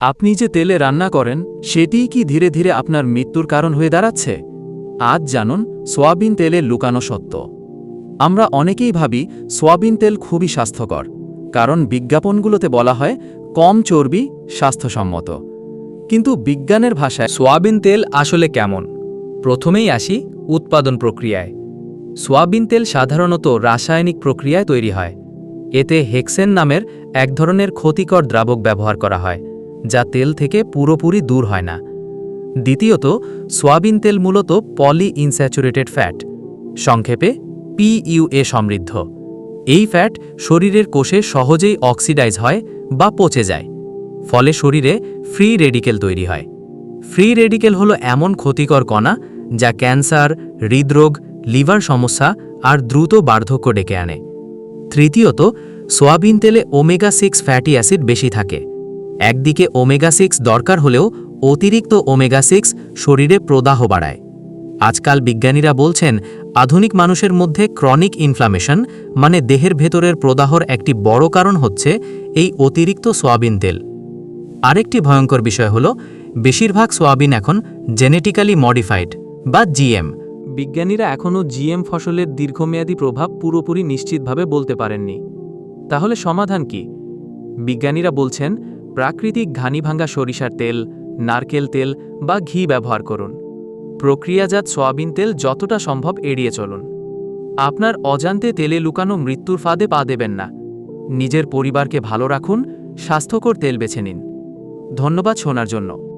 আপনি যে তেলে রান্না করেন, সেটিই কি ধীরে ধীরে আপনার মৃত্যুর কারণ হয়ে দাঁড়াচ্ছে? আজ জানুন, সোয়াবিন তেলের লুকানো সত্য। আমরা অনেকেই ভাবি, সোয়াবিন তেল খুবই স্বাস্থ্যকর। কারণ বিজ্ঞাপনগুলোতে বলা হয়, কম চর্বি, স্বাস্থ্যসম্মত। কিন্তু বিজ্ঞানের ভাষায়, সোয়াবিন তেল আসলে কেমন? প্রথমেই আসি, উৎপাদন প্রক্রিয়ায়। সোয়াবিন তেল সাধারণত রাসায়নিক প্রক্রিয়ায় তৈরি হয়। এতে হেক্সেন নামের এক ধরনের ক্ষতিকর দ্রাবক ব্যবহার করা হয়। যা তেল থেকে পুরোপুরি দূর হয় না। দ্বিতীয়ত, সোয়াবিন তেল মূলত পলি ইনস্যাচুরেটেড ফ্যাট, সংক্ষেপে পিইউএ সমৃদ্ধ। এই ফ্যাট শরীরের কোষে সহজেই অক্সিডাইজ হয় বা পচে যায়, ফলে শরীরে ফ্রি রেডিকেল তৈরি হয়। ফ্রি রেডিকেল হলো এমন ক্ষতিকর কণা যা ক্যান্সার, হৃদরোগ, লিভার সমস্যা আর দ্রুত বার্ধক্য ডেকে আনে। তৃতীয়ত, সোয়াবিন তেলে ওমেগা সিক্স ফ্যাটি অ্যাসিড বেশি থাকে একদিকে ওমেগা সিক্স দরকার হলেও অতিরিক্ত ওমেগা সিক্স শরীরে প্রদাহ বাড়ায়। আজকাল বিজ্ঞানীরা বলছেন, আধুনিক মানুষের মধ্যে ক্রনিক ইনফ্লামেশন মানে দেহের ভেতরের প্রদাহর একটি বড় কারণ হচ্ছে এই অতিরিক্ত সোয়াবিন তেল। আরেকটি ভয়ঙ্কর বিষয় হল, বেশিরভাগ সোয়াবিন এখন জেনেটিক্যালি মডিফাইড বা জিএম। বিজ্ঞানীরা এখনও জিএম ফসলের দীর্ঘমেয়াদী প্রভাব পুরোপুরি নিশ্চিতভাবে বলতে পারেননি। তাহলে সমাধান কি? বিজ্ঞানীরা বলছেন প্রাকৃতিক ঘানিভাঙ্গা সরিষার তেল, নারকেল তেল বা ঘি ব্যবহার করুন। প্রক্রিয়াজাত সয়াবিন তেল যতটা সম্ভব এড়িয়ে চলুন। আপনার অজান্তে তেলে লুকানো মৃত্যুর ফাঁদে পা দেবেন না। নিজের পরিবারকে ভালো রাখুন, স্বাস্থ্যকর তেল বেছে নিন। ধন্যবাদ শোনার জন্য।